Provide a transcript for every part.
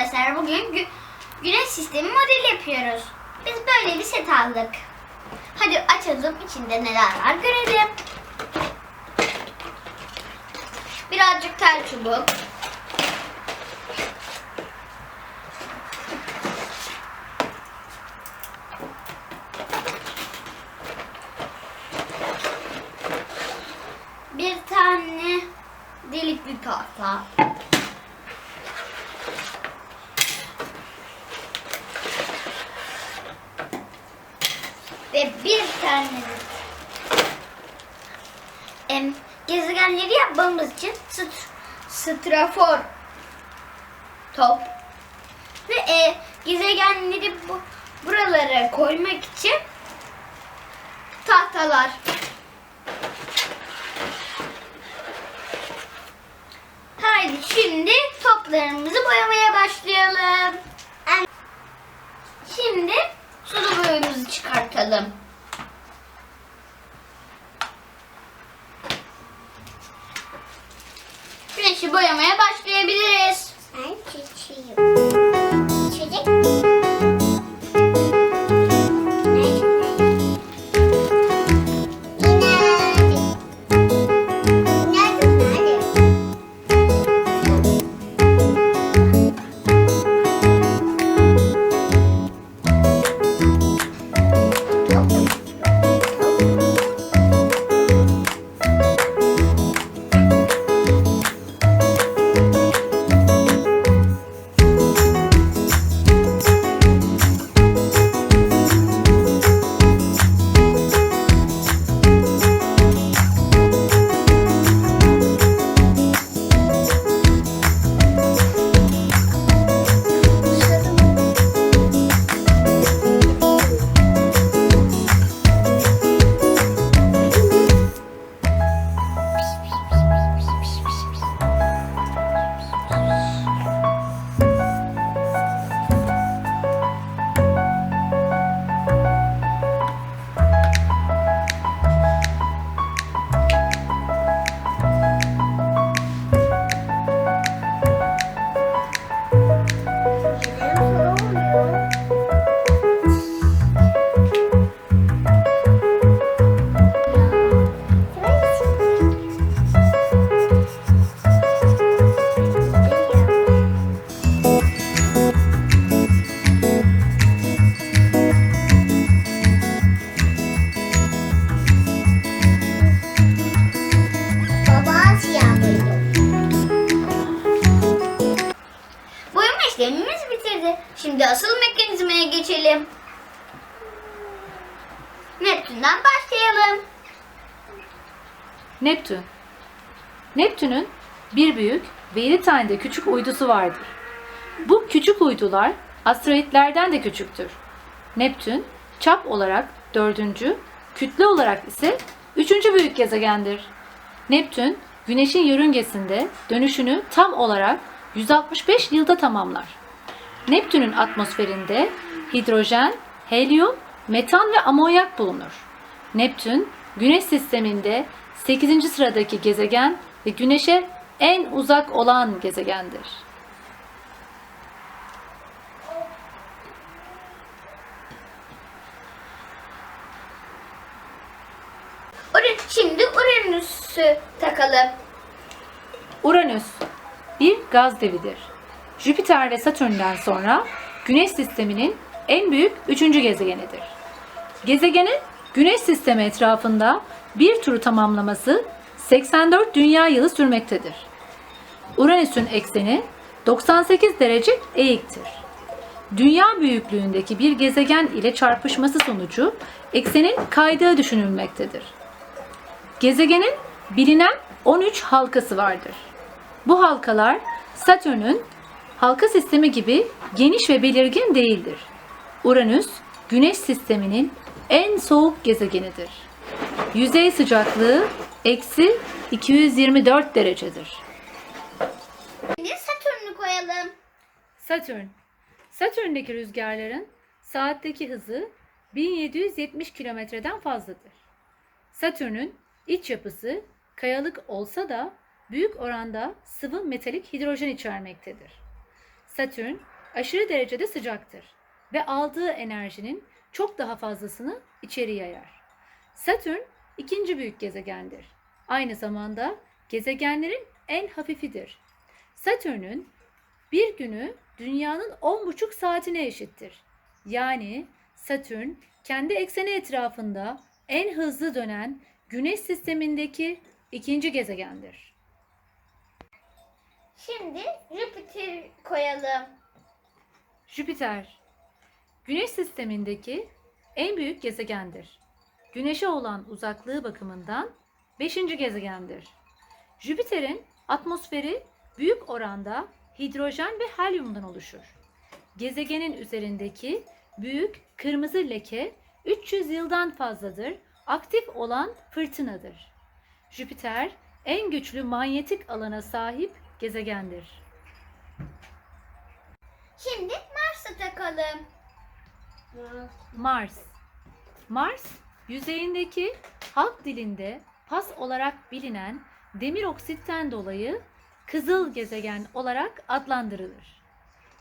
arkadaşlar bugün gü- güneş sistemi modeli yapıyoruz. Biz böyle bir set aldık. Hadi açalım içinde neler var görelim. Birazcık tel çubuk. Bir tane delikli tahta. Ve bir tane de em, gezegenleri yapmamız için st- strafor top ve e, gezegenleri bu, buralara koymak için tahtalar. Haydi şimdi toplarımızı boyamaya başlayalım. Sulu boyamızı çıkartalım. Güneşi boyamaya başlayabiliriz. Şimdi asıl mekanizmaya geçelim. Neptün'den başlayalım. Neptün. Neptün'ün bir büyük ve 7 tane de küçük uydusu vardır. Bu küçük uydular asteroitlerden de küçüktür. Neptün çap olarak dördüncü, kütle olarak ise üçüncü büyük gezegendir. Neptün, Güneş'in yörüngesinde dönüşünü tam olarak 165 yılda tamamlar. Neptün'ün atmosferinde hidrojen, helyum, metan ve amonyak bulunur. Neptün, Güneş sisteminde 8. sıradaki gezegen ve Güneş'e en uzak olan gezegendir. Şimdi Uranüs'ü takalım. Uranüs bir gaz devidir. Jüpiter ve Satürn'den sonra Güneş sisteminin en büyük üçüncü gezegenidir. Gezegenin Güneş sistemi etrafında bir turu tamamlaması 84 dünya yılı sürmektedir. Uranüs'ün ekseni 98 derece eğiktir. Dünya büyüklüğündeki bir gezegen ile çarpışması sonucu eksenin kaydığı düşünülmektedir. Gezegenin bilinen 13 halkası vardır. Bu halkalar Satürn'ün halka sistemi gibi geniş ve belirgin değildir. Uranüs, Güneş sisteminin en soğuk gezegenidir. Yüzey sıcaklığı eksi 224 derecedir. Şimdi Satürn'ü koyalım. Satürn. Satürn'deki rüzgarların saatteki hızı 1770 kilometreden fazladır. Satürn'ün iç yapısı kayalık olsa da büyük oranda sıvı metalik hidrojen içermektedir. Satürn aşırı derecede sıcaktır ve aldığı enerjinin çok daha fazlasını içeri yayar. Satürn ikinci büyük gezegendir. Aynı zamanda gezegenlerin en hafifidir. Satürn'ün bir günü dünyanın 10,5 saatine eşittir. Yani Satürn kendi ekseni etrafında en hızlı dönen Güneş sistemindeki ikinci gezegendir. Şimdi Jüpiter koyalım. Jüpiter, Güneş sistemindeki en büyük gezegendir. Güneşe olan uzaklığı bakımından 5. gezegendir. Jüpiter'in atmosferi büyük oranda hidrojen ve helyumdan oluşur. Gezegenin üzerindeki büyük kırmızı leke 300 yıldan fazladır aktif olan fırtınadır. Jüpiter en güçlü manyetik alana sahip gezegendir. Şimdi Mars'a takalım. Mars. Mars, yüzeyindeki halk dilinde pas olarak bilinen demir oksitten dolayı kızıl gezegen olarak adlandırılır.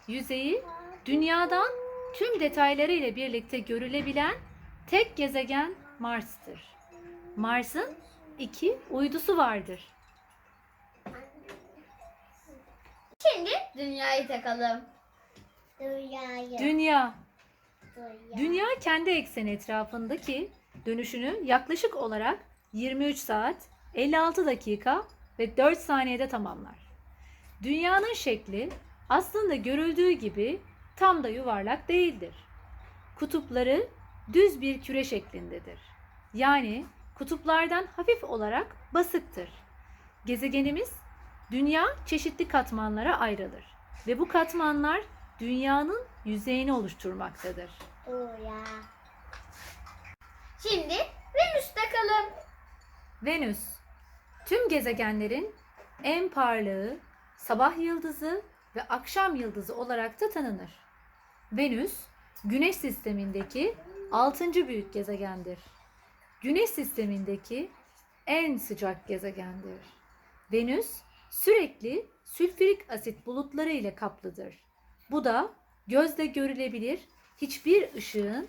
Yüzeyi dünyadan tüm detaylarıyla birlikte görülebilen tek gezegen Mars'tır. Mars'ın iki uydusu vardır. Dünya'yı takalım. Dünyayı. Dünya, Dünya. Dünya kendi ekseni etrafındaki dönüşünü yaklaşık olarak 23 saat, 56 dakika ve 4 saniyede tamamlar. Dünyanın şekli aslında görüldüğü gibi tam da yuvarlak değildir. Kutupları düz bir küre şeklindedir. Yani kutuplardan hafif olarak basıktır. Gezegenimiz dünya çeşitli katmanlara ayrılır ve bu katmanlar dünyanın yüzeyini oluşturmaktadır. Dünya. Şimdi Venüs takalım. Venüs, tüm gezegenlerin en parlağı, sabah yıldızı ve akşam yıldızı olarak da tanınır. Venüs, Güneş sistemindeki 6. büyük gezegendir. Güneş sistemindeki en sıcak gezegendir. Venüs sürekli sülfürik asit bulutları ile kaplıdır. Bu da gözle görülebilir hiçbir ışığın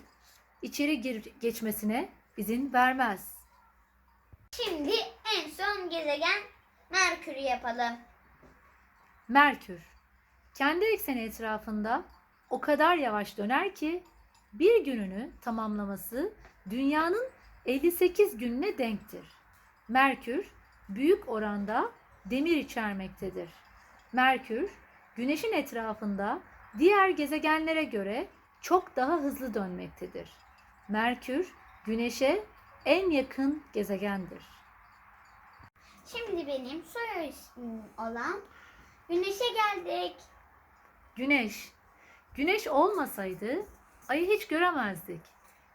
içeri gir- geçmesine izin vermez. Şimdi en son gezegen Merkür'ü yapalım. Merkür kendi ekseni etrafında o kadar yavaş döner ki bir gününü tamamlaması dünyanın 58 gününe denktir. Merkür büyük oranda demir içermektedir. Merkür Güneş'in etrafında diğer gezegenlere göre çok daha hızlı dönmektedir. Merkür Güneş'e en yakın gezegendir. Şimdi benim ismim olan Güneş'e geldik. Güneş. Güneş olmasaydı ayı hiç göremezdik.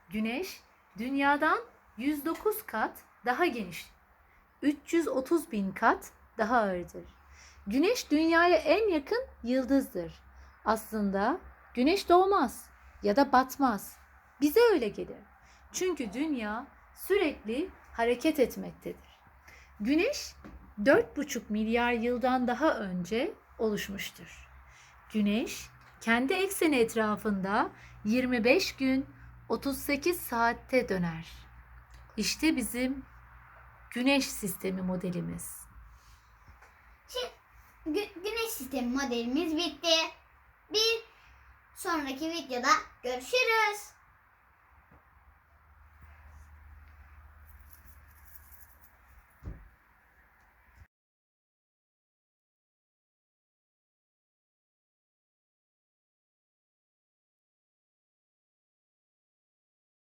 Güneş dünyadan 109 kat daha geniş. 330 bin kat daha ağırdır. Güneş dünyaya en yakın yıldızdır. Aslında güneş doğmaz ya da batmaz. Bize öyle gelir. Çünkü dünya sürekli hareket etmektedir. Güneş 4,5 milyar yıldan daha önce oluşmuştur. Güneş kendi ekseni etrafında 25 gün 38 saatte döner. İşte bizim Güneş sistemi modelimiz. Şimdi Gü- Güneş sistemi modelimiz bitti. Bir sonraki videoda görüşürüz.